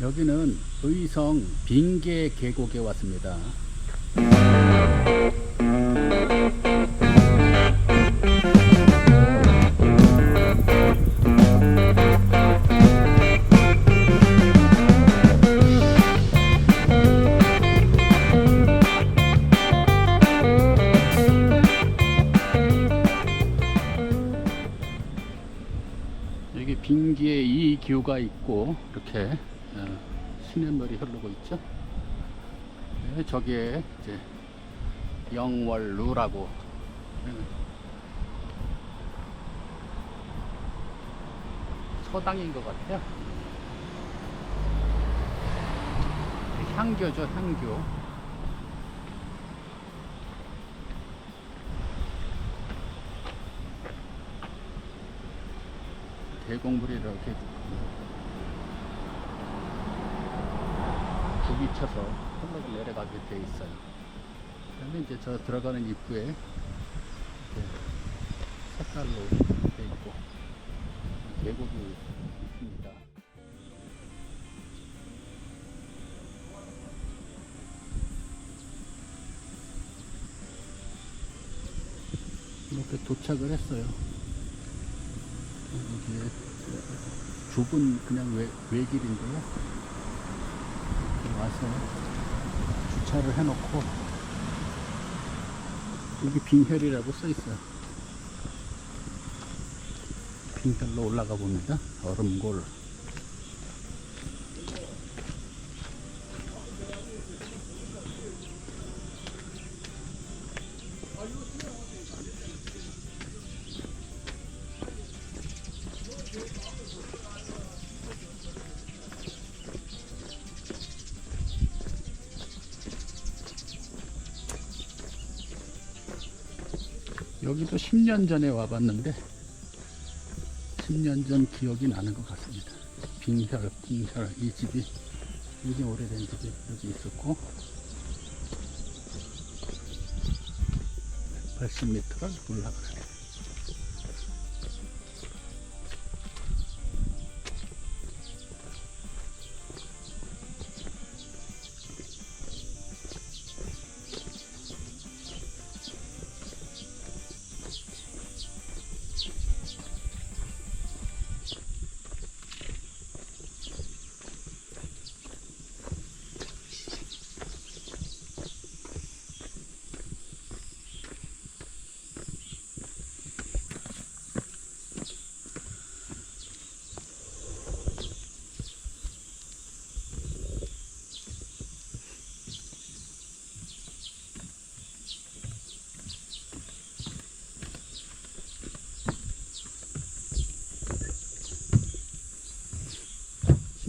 여기는 의성 빙계 계곡에 왔습니다. 이렇게 어, 시냇물이 흐르고 있죠. 네, 저기에 이제 영월루라고 네. 서당인 것 같아요. 향교죠, 향교. 계곡물이 이렇게 굽이 쳐서 흘러가 내려가게 돼 있어요. 그다음에 이제 저 들어가는 입구에 색깔로 돼 있고 계곡이 있습니다. 이렇게 도착을 했어요. 이게 좁은 그냥 외, 외길인데요. 와서 주차를 해놓고 여기 빙혈이라고 써 있어요. 빙혈로 올라가 봅니다. 얼음골. 여기도 10년 전에 와봤는데 10년 전 기억이 나는 것 같습니다. 빙혈, 빙혈 이 집이 이게 오래된 집이 여기 있었고 80m를 올라가요.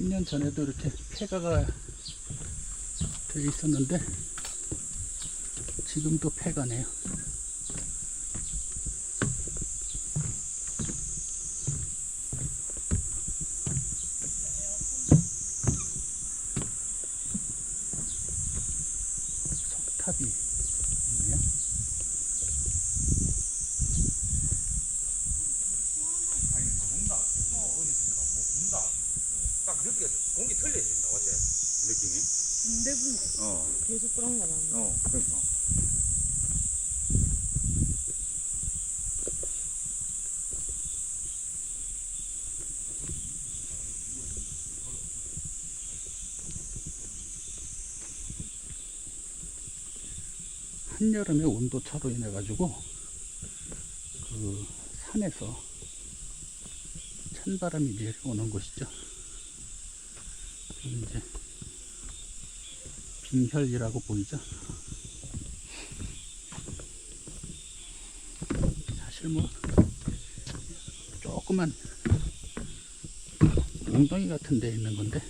10년 전에도 이렇게 폐가가 되어 있었는데 지금도 폐가네요. 딱 느끼 공기 틀려진다 어째 느낌이. 대부분 어, 계속 그런 건 아니야. 어, 그러니까. 한여름에 온도 차로 인해 가지고 그 산에서 찬바람이 내려오는 곳이죠. 이제 빙혈이라고 보이죠. 사실 뭐 조그만 웅덩이 같은 데 있는 건데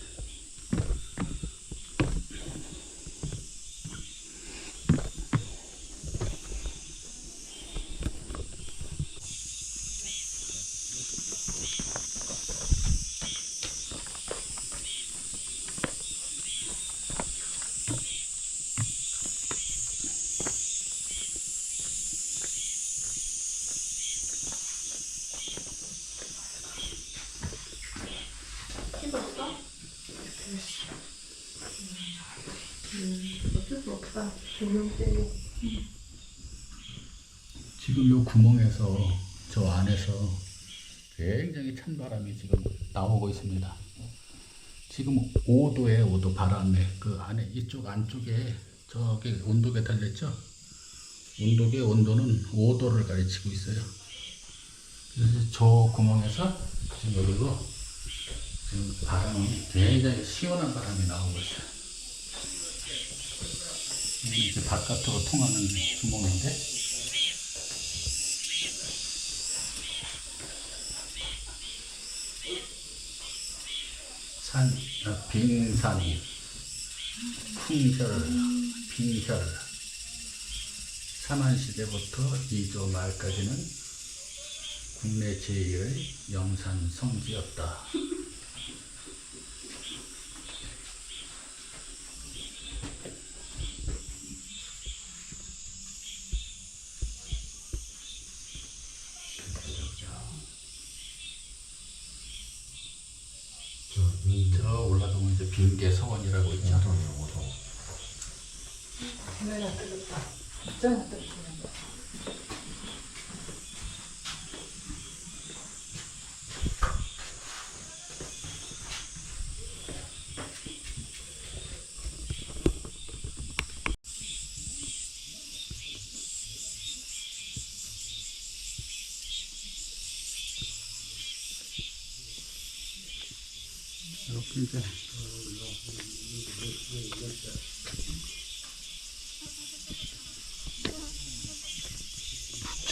지금 요 구멍에서 저 안에서 굉장히 찬 바람이 지금 나오고 있습니다. 지금 5도에 5도 바람에 그 안에 이쪽 안쪽에 저기 온도계 달렸죠? 온도계 온도는 5도를 가리키고 있어요. 그래서 저 구멍에서 지금 여기로 지금 바람이 굉장히 시원한 바람이 나오고 있어요. 이게 바깥으로 통하는 구멍인데 산, 아, 빙산, 풍혈, 빙혈. 삼한시대부터 이조 말까지는 국내 제1의 영산 성지였다. 저 빙계 서원이라고 있죠. 이렇게 이제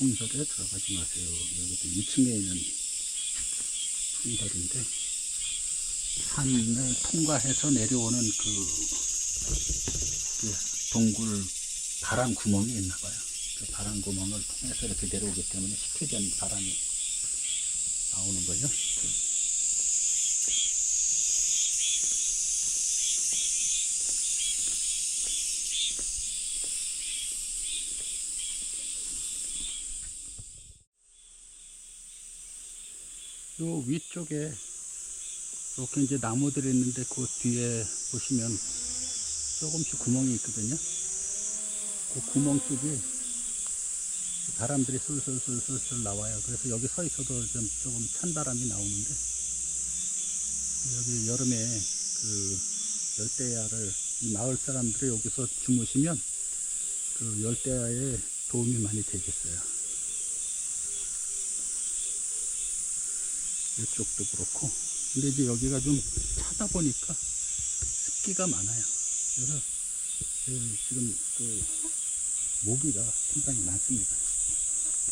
풍설에 들어가지 마세요. 여기도 2층에 있는 풍설인데, 산을 통과해서 내려오는 그, 그 동굴 바람 구멍이 있나 봐요. 그 바람 구멍을 통해서 이렇게 내려오기 때문에 식혀진 바람이 나오는 거죠. 요 위쪽에 이렇게 이제 나무들이 있는데 그 뒤에 보시면 조금씩 구멍이 있거든요. 그 구멍 쪽이 바람들이 술술술술술 나와요. 그래서 여기 서 있어도 좀 조금 찬 바람이 나오는데 여기 여름에 그 열대야를 이 마을 사람들이 여기서 주무시면 그 열대야에 도움이 많이 되겠어요. 이쪽도 그렇고. 근데 이제 여기가 좀 차다 보니까 습기가 많아요. 그래서 그 지금 그 모기가 상당히 많습니다.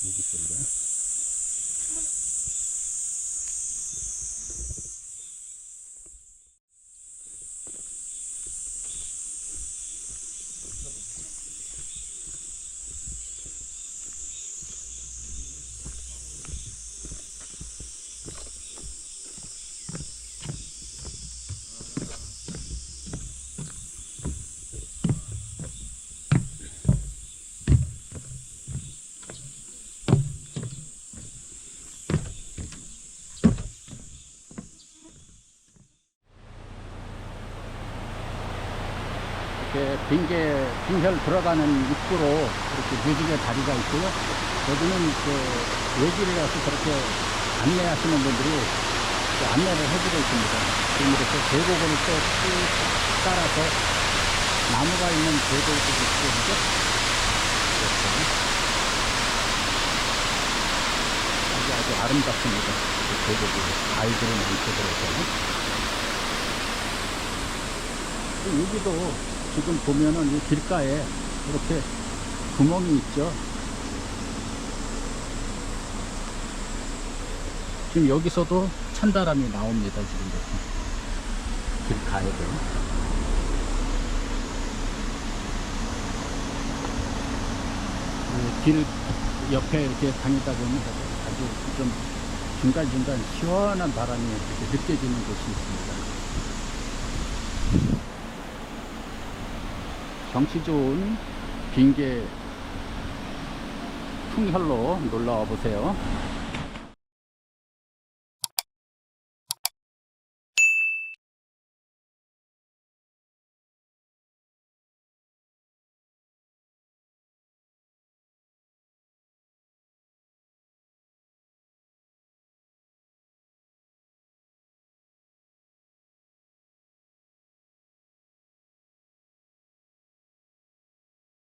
모기 소리가 빙계, 빙혈 들어가는 입구로 이렇게 무지개 다리가 있고요. 여기는 그 외길이라서 그렇게 안내하시는 분들이 안내를 해주고 있습니다. 지금 이렇게 계곡을 또쭉 따라서 나무가 있는 계곡도 있고, 그죠? 아주 아주 아름답습니다. 그 계곡이. 아이들이 많고 그래서. 여기도 지금 보면은 이 길가에 이렇게 구멍이 있죠. 지금 여기서도 찬바람이 나옵니다. 지금 이렇게. 길 가야 돼요. 그길 옆에 이렇게 다니다 보면 아주 좀 중간중간 시원한 바람이 이렇게 느껴지는 곳이 있습니다. 경치 좋은 빙계 풍혈로 놀러 와 보세요.